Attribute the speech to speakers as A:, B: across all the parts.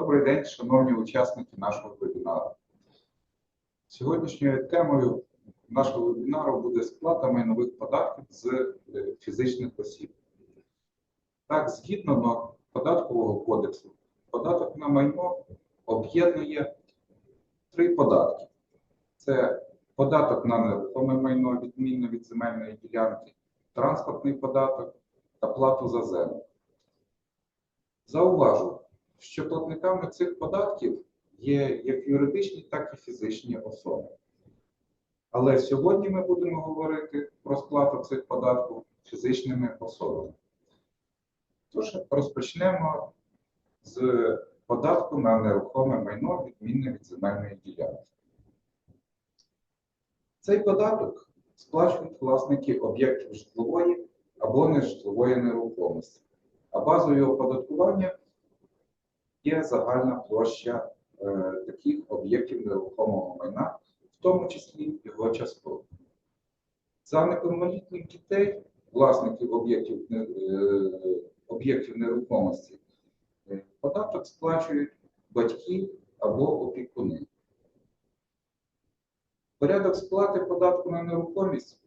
A: Добрий день, шановні учасники нашого вебінару. Сьогоднішньою темою нашого вебінару буде сплата майнових податків з е, фізичних осіб. Так, згідно норм податкового кодексу, податок на майно об'єднує три податки: це податок на нерухоме майно, відмінно від земельної ділянки, транспортний податок та плату за землю. Зауважу, що платниками цих податків є як юридичні, так і фізичні особи. Але сьогодні ми будемо говорити про сплату цих податків фізичними особами. Тож розпочнемо з податку на нерухоме майно, відмінне від земельної ділянки. Цей податок сплачують власники об'єктів житлової або нежитлової нерухомості, а базою оподаткування є загальна площа е, таких об'єктів нерухомого майна, в тому числі його частково. За неповнолітніх дітей, власників об'єктів е, об'єктів нерухомості, е, податок сплачують батьки або опікуни. Порядок сплати податку на нерухомість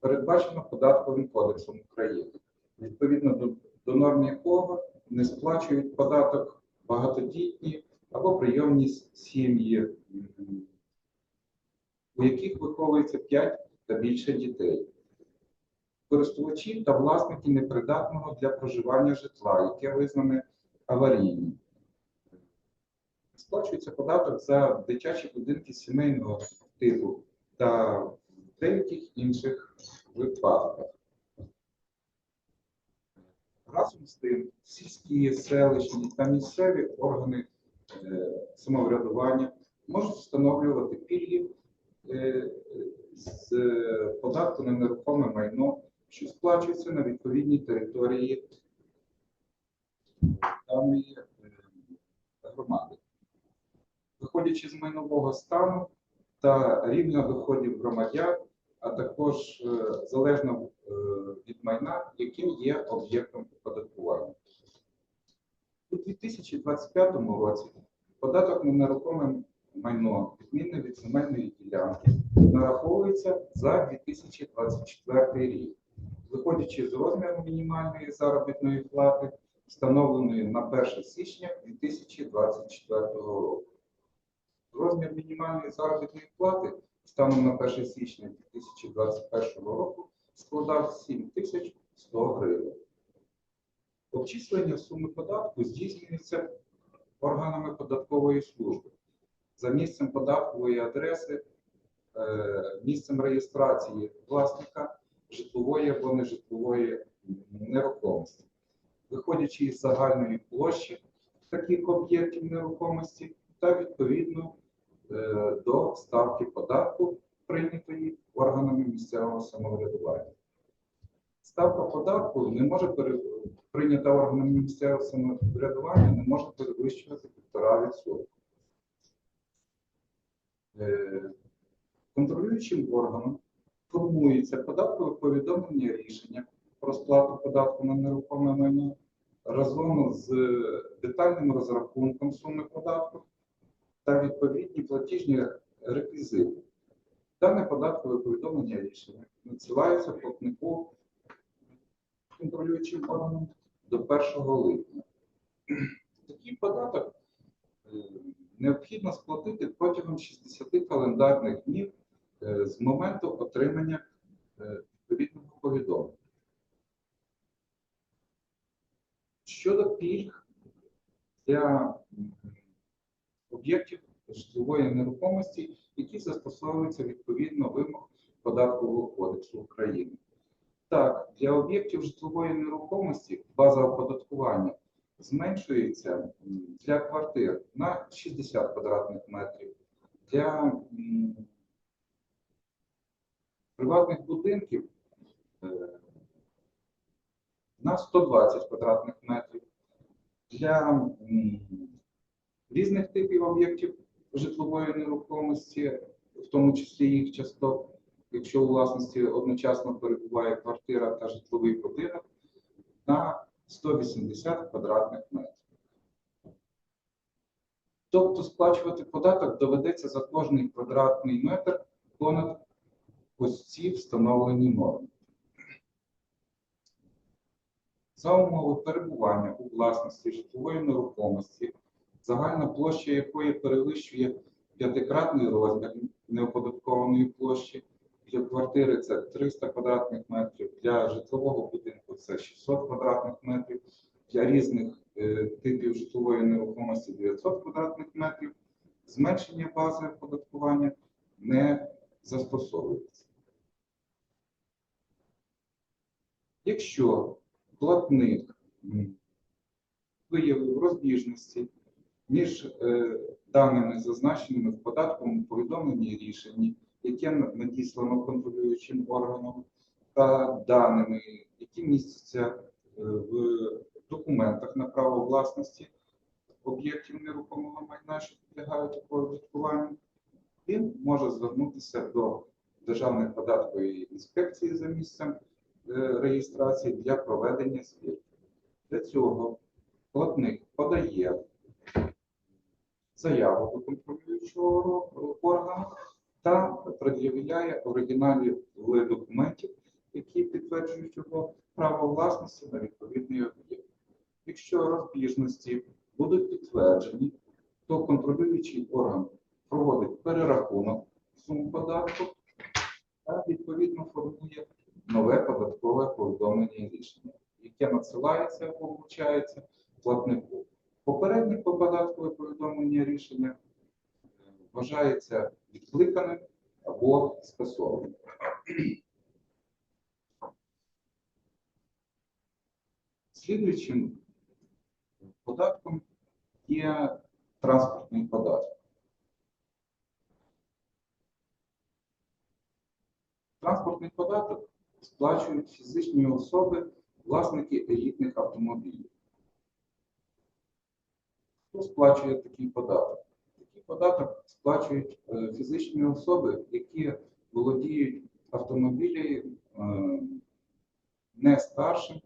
A: передбачено податковим кодексом України, відповідно до, до норм якого не сплачують податок багатодітні або прийомні сім'ї, у яких виховується 5 та більше дітей. Користувачі та власники непридатного для проживання житла, яке визнане аварійним. Сплачується податок за дитячі будинки сімейного типу та деяких інших випадках. Разом з тим, сільські, селищні та місцеві органи е, самоврядування можуть встановлювати пільги е, з податку на нерухоме майно, що сплачується на відповідній території даної е, громади. Виходячи з майнового стану та рівня доходів громадян, а також залежно від майна, яким є об'єктом оподаткування. У 2025 році податок на нерухоме майно, відмінне від земельної ділянки, нараховується за 2024 рік, виходячи з розміру мінімальної заробітної плати, встановленої на 1 січня 2024 року. Розмір мінімальної заробітної плати станом на 1 січня 2021 року складав 7100 гривень. Обчислення суми податку здійснюється органами податкової служби за місцем податкової адреси, е, місцем реєстрації власника житлової або нежитлової нерухомості. Виходячи із загальної площі таких об'єктів нерухомості та відповідно е, до ставки податку, прийнятої органами місцевого самоврядування. Ставка податку не може прийнята органами місцевого самоврядування, не може перевищувати 1,5%. Е, Контролюючим органом формується податкове повідомлення рішення про сплату податку на нерухоме майно разом з детальним розрахунком суми податку та відповідні платіжні реквізити. Дане податкове повідомлення рішення надсилається платнику контролюючим органом до 1 липня. Такий податок е, необхідно сплатити протягом 60 календарних днів е, з моменту отримання е, відповідного повідомлення. Щодо пільг для об'єктів житлової нерухомості, які застосовуються відповідно вимог податкового кодексу України. Так, для об'єктів житлової нерухомості база оподаткування зменшується для квартир на 60 квадратних метрів, для приватних будинків е, на 120 квадратних метрів, для різних типів об'єктів житлової нерухомості, в тому числі їх часток, якщо у власності одночасно перебуває квартира та житловий будинок, на 180 квадратних метрів. Тобто сплачувати податок доведеться за кожний квадратний метр понад ось ці встановлені норми. За умови перебування у власності житлової нерухомості, загальна площа якої перевищує п'ятикратний розмір неоподаткованої площі. Для квартири це 300 квадратних метрів, для житлового будинку це 600 квадратних метрів, для різних е, типів житлової нерухомості 900 квадратних метрів. Зменшення бази оподаткування не застосовується. Якщо платник виявив розбіжності між е, даними, зазначеними в податковому повідомленні і рішенні, яке надіслано контролюючим органом, та даними, які містяться е, в документах на право власності об'єктів нерухомого майна, що підлягають оподаткуванню, він може звернутися до Державної податкової інспекції за місцем е, реєстрації для проведення звірки. Для цього платник подає заяву до контролюючого органу та пред'являє оригіналі документів, які підтверджують його право власності на відповідний об'єкт. Якщо розбіжності будуть підтверджені, то контролюючий орган проводить перерахунок сум податку та відповідно формує нове податкове повідомлення рішення, яке надсилається або вручається платнику. Попереднє податкове повідомлення рішення е, вважається відкликаним або скасованим. Слідуючим податком є транспортний податок. Транспортний податок сплачують фізичні особи, власники елітних автомобілів. Хто сплачує такий податок? Такий податок сплачують е, фізичні особи, які володіють автомобілі е, не старшим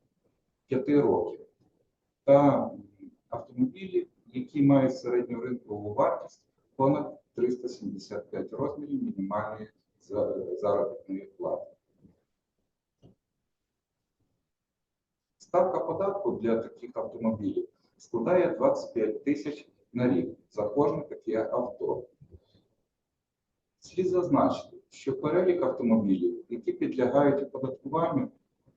A: 5 років, та автомобілі, які мають середню ринкову вартість понад 375 розмірів мінімальної заробітної плати. Ставка податку для таких автомобілів складає 25 тисяч на рік за кожне таке авто. Слід зазначити, що перелік автомобілів, які підлягають оподаткуванню,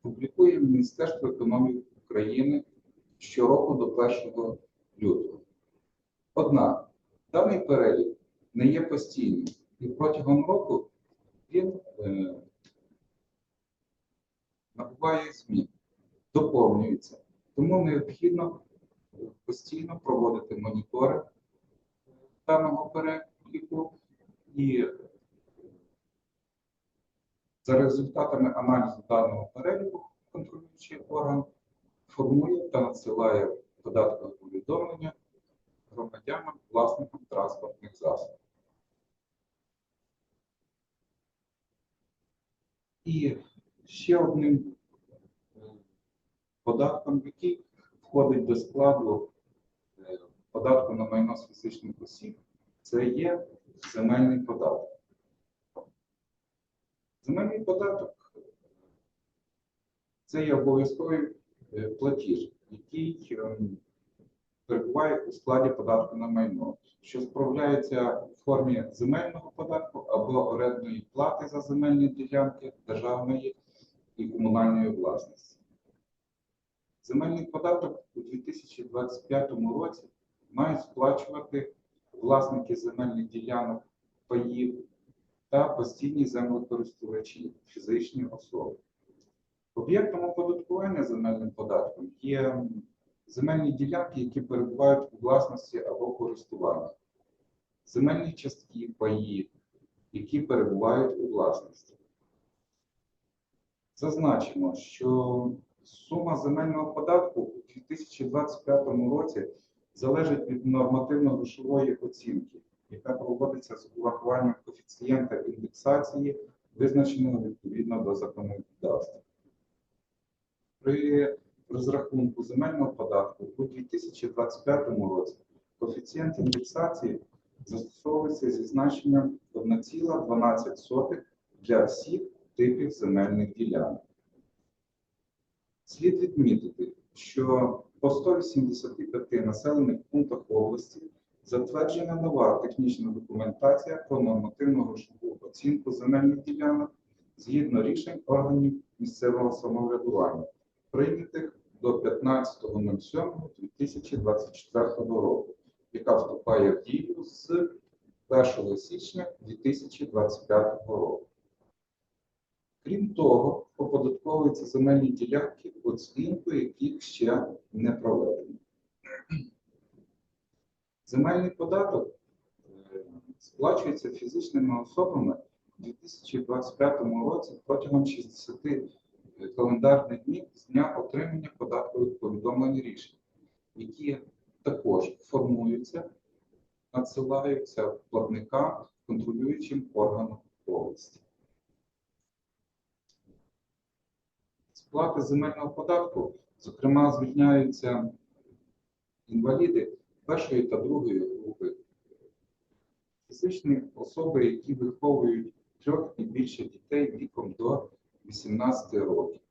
A: публікує Міністерство економіки України щороку до 1 лютого. Однак даний перелік не є постійним і протягом року він е, набуває змін, доповнюється. Тому необхідно постійно проводити монітори даного переліку і за результатами аналізу даного переліку контролюючий орган формує та надсилає податкове повідомлення громадянам, власникам транспортних засобів. І ще одним е, податком, який входить до складу податку на майно з фізичних осіб, це є земельний податок. Земельний податок це є обов'язковий е, платіж, який ем, перебуває у складі податку на майно, що справляється в формі земельного податку або орендної плати за земельні ділянки державної і комунальної власності. Земельний податок у 2025 році мають сплачувати власники земельних ділянок паїв та постійні землекористувачі, фізичні особи. Об'єктом оподаткування земельним податком є земельні ділянки, які перебувають у власності або користуванні, земельні частки паї, які перебувають у власності. Зазначимо, що сума земельного податку у 2025 році залежить від нормативно-грошової оцінки, яка проводиться з урахуванням коефіцієнта індексації, визначеного відповідно до законодавства. При розрахунку земельного податку у 2025 році Коефіцієнт індексації застосовується зі значенням 1,12 для всіх типів земельних ділянок. Слід відмітити, що по 185 населених пунктах області затверджена нова технічна документація про нормативну грошову оцінку земельних ділянок згідно рішень органів місцевого самоврядування, прийнятих до 15.07.2024 року, яка вступає в дію з 1 січня 2025 року. Крім того, оподатковуються земельні ділянки, оцінку яких ще не проведено. Земельний податок е, сплачується фізичними особами у 2025 році протягом 60 календарних днів з дня отримання податкових повідомлень рішень, які також формуються, надсилаються платникам контролюючим органам області. Сплати земельного податку, зокрема, звільняються інваліди першої та другої групи, фізичні особи, які виховують трьох і більше дітей віком до 18 років,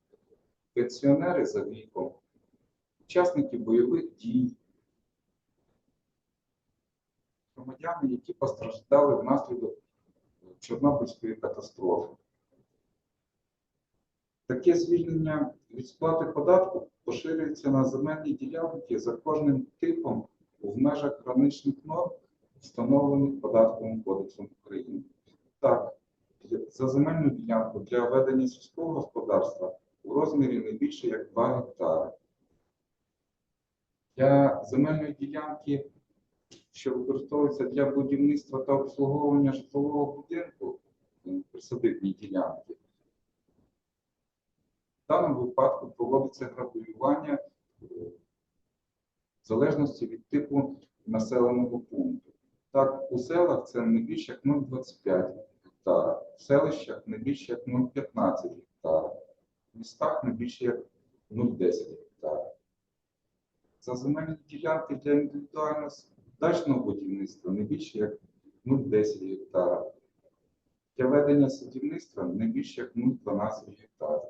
A: пенсіонери за віком, учасники бойових дій, громадяни, які постраждали внаслідок Чорнобильської катастрофи. Таке звільнення від сплати податку поширюється на земельні ділянки за кожним типом в межах граничних норм, встановлених податковим кодексом України. Так, за земельну ділянку для ведення сільського господарства у розмірі не більше як 2 гектари. Для земельної ділянки, що використовується для будівництва та обслуговування житлового будинку, присадибні ділянки, в даному випадку проводиться градуювання е, в залежності від типу населеного пункту. Так, у селах це не більше як 0,25 гектара, в селищах не більше як 0,15 гектара, в містах не більше як 0,10 гектара. За земельні ділянки для індивідуального дачного будівництва не більше як 0,10 гектара. Для ведення садівництва не більше як 0,12 гектара.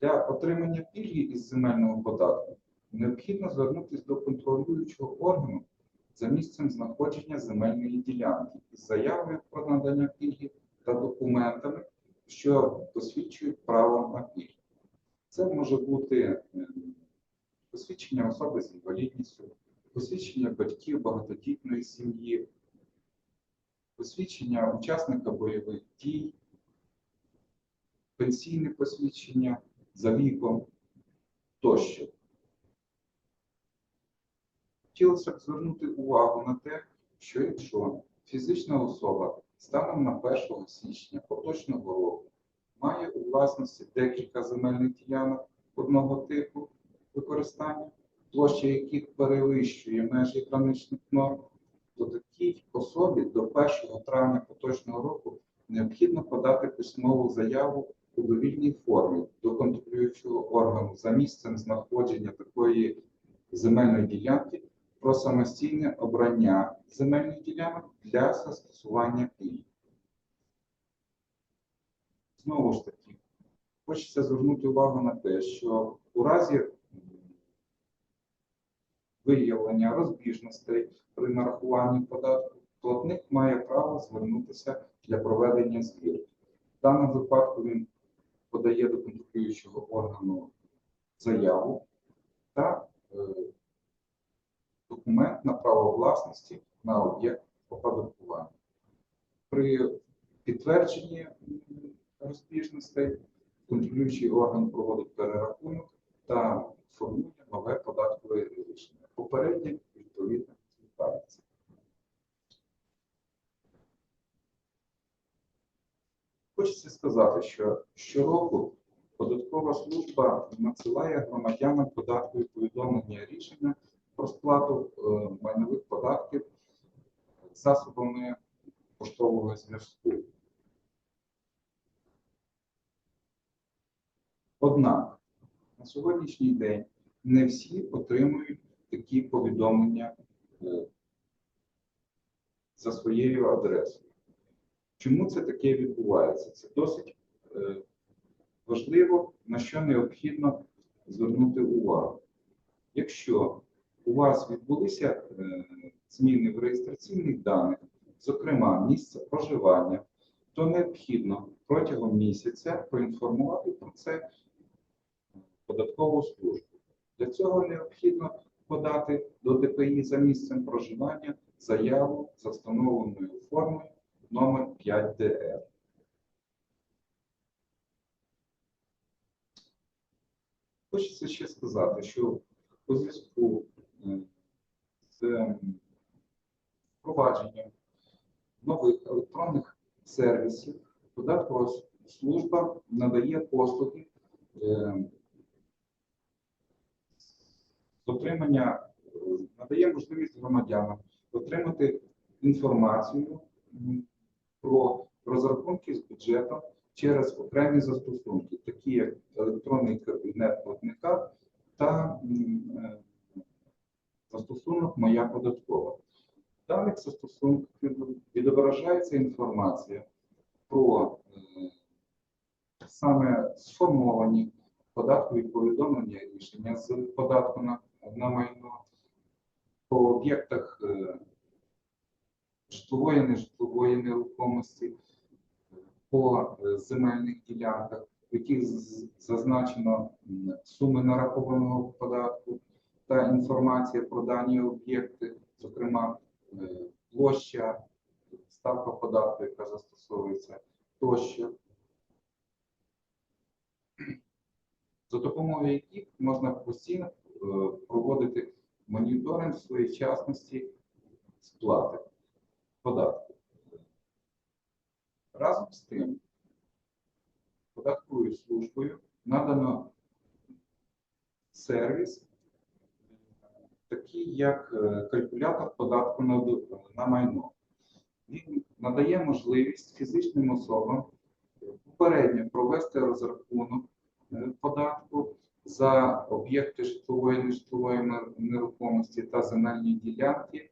A: Для отримання пільги із земельного податку необхідно звернутися до контролюючого органу за місцем знаходження земельної ділянки із заявою про надання пільги та документами, що посвідчують право на пільгу. Це може бути е, посвідчення особи з інвалідністю, посвідчення батьків багатодітної сім'ї, посвідчення учасника бойових дій, пенсійне посвідчення за віком тощо. Хотілося б звернути увагу на те, що якщо фізична особа станом на 1 січня поточного року має у власності декілька земельних ділянок одного типу використання, площа яких перевищує межі граничних норм, то такій особі до 1 травня поточного року необхідно подати письмову заяву у довільній формі до контролюючого органу за місцем знаходження такої земельної ділянки про самостійне обрання земельних ділянок для застосування пільг. Знову ж таки, хочеться звернути увагу на те, що у разі виявлення розбіжностей при нарахуванні податку платник має право звернутися для проведення звірки. В даному випадку він подає до контролюючого органу заяву та е, документ на право власності на об'єкт оподаткування. При підтвердженні розбіжностей контролюючий орган проводить перерахунок та формує нове податкове рішення. Попереднє відповідно звертається. Хочеться сказати, що щороку податкова служба надсилає громадянам податкові повідомлення рішення про сплату е, майнових податків засобами поштового зв'язку. Однак на сьогоднішній день не всі отримують такі повідомлення е, за своєю адресою. Чому це таке відбувається? Це досить е, важливо, на що необхідно звернути увагу. Якщо у вас відбулися е, зміни в реєстраційних даних, зокрема місце проживання, то необхідно протягом місяця проінформувати про це податкову службу. Для цього необхідно подати до ДПІ за місцем проживання заяву за встановленою формою номер 5 ДР. Хочеться ще сказати, що у зв'язку е, з впровадженням нових електронних сервісів податкова служба надає послуги е, отримання, е, надає можливість громадянам отримати інформацію про розрахунки з бюджетом через окремі застосунки, такі як електронний кабінет платника та е, застосунок Моя податкова. В даних застосунках відображається інформація про е, саме сформовані податкові повідомлення рішення з податку на, на майно по об'єктах е, житлової нежитлової нерухомості, по е, земельних ділянках, в яких зазначено суми нарахованого податку та інформація про дані об'єкти, зокрема е, площа, ставка податку, яка застосовується тощо. За допомогою яких можна постійно е, проводити моніторинг своєчасності сплати податку. Разом з тим, податковою службою надано сервіс, такий як е, калькулятор податку на, майно. Він надає можливість фізичним особам попередньо провести розрахунок е, податку за об'єкти житлової нежитлової нер- нерухомості та земельні ділянки.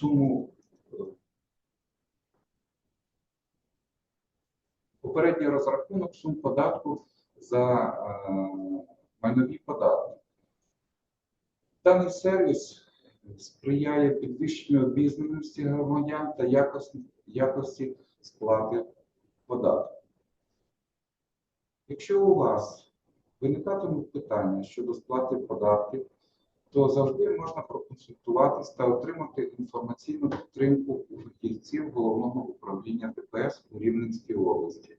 A: Суму е, попередній розрахунок сум податку за е, майнові податки. Даний сервіс сприяє підвищенню обізнаності громадян та якості, якості сплати податку. Якщо у вас виникатимуть питання щодо сплати податків, то завжди можна проконсультуватись та отримати інформаційну підтримку у фахівців головного управління ДПС у Рівненській області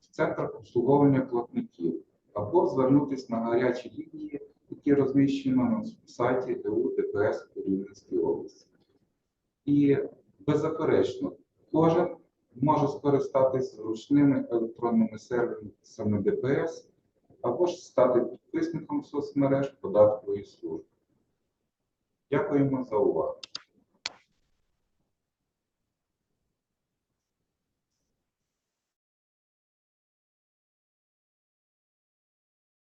A: в центрах обслуговування платників або звернутися на гарячі лінії, які розміщено на сайті ДУ ДПС у Рівненській області. І беззаперечно, кожен може скористатись зручними електронними сервісами ДПС або ж стати підписником соцмереж податкової служби. Дякуємо за увагу.